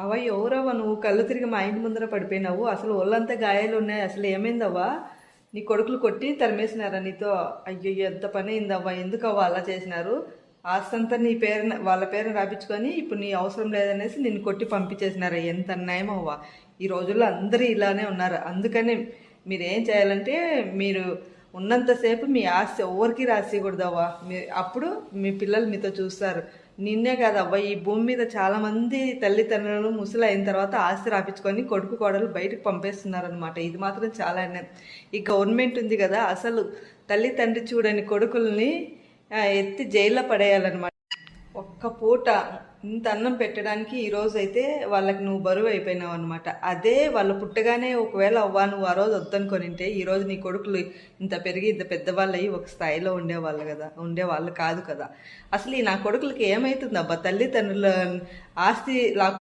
అవ్వ ఎవరవ్వా నువ్వు? కళ్ళు తిరిగి మా ఇంటి ముందర పడిపోయినావు. అసలు ఒళ్ళంతా గాయాలు ఉన్నాయి. అసలు ఏమైందవ్వా? నీ కొడుకులు కొట్టి తరిమేసినారా నీతో? అయ్యో ఎంత పని అయిందవ్వా? ఎందుకవ్వా అలా చేసినారు? ఆస్తంతా నీ పేరు వాళ్ళ పేరు రాపించుకొని ఇప్పుడు నీ అవసరం లేదనేసి నిన్ను కొట్టి పంపించేసినారా? ఎంత అన్యాయం అవ్వా ఈ రోజుల్లో అందరూ ఇలానే ఉన్నారు. అందుకని మీరేం చేయాలంటే మీరు ఉన్నంతసేపు మీ ఆశ ఎవరికి రాసేయకూడదవ్వా? మీ అప్పుడు మీ పిల్లలు మీతో చూస్తారు. నిన్నే కాదవ్వ ఈ భూమి మీద చాలామంది తల్లిదండ్రులు ముసలి అయిన తర్వాత ఆస్తి రాపించుకొని కొడుకు కోడలు బయటకు పంపేస్తున్నారనమాట ఇది మాత్రం చాలా అన్యాయం. ఈ గవర్నమెంట్ ఉంది కదా అసలు తల్లి తండ్రి చూడని కొడుకుల్ని ఎత్తి జైల్లో పడేయాలన్నమాట. ఒక్క పూట ఇంత అన్నం పెట్టడానికి ఈరోజు అయితే వాళ్ళకి నువ్వు బరువు అయిపోయినావు అనమాట అదే వాళ్ళు పుట్టగానే ఒకవేళ అవ్వా నువ్వు ఆ రోజు వద్దనుకొనింటే ఈ రోజు నీ కొడుకులు ఇంత పెరిగి ఇంత పెద్దవాళ్ళు అయ్యి ఒక స్థాయిలో ఉండేవాళ్ళు కదా ఉండేవాళ్ళు కాదు కదా. అసలు ఈ నా కొడుకులకి ఏమవుతుంది అబ్బా తల్లిదండ్రుల ఆస్తి లా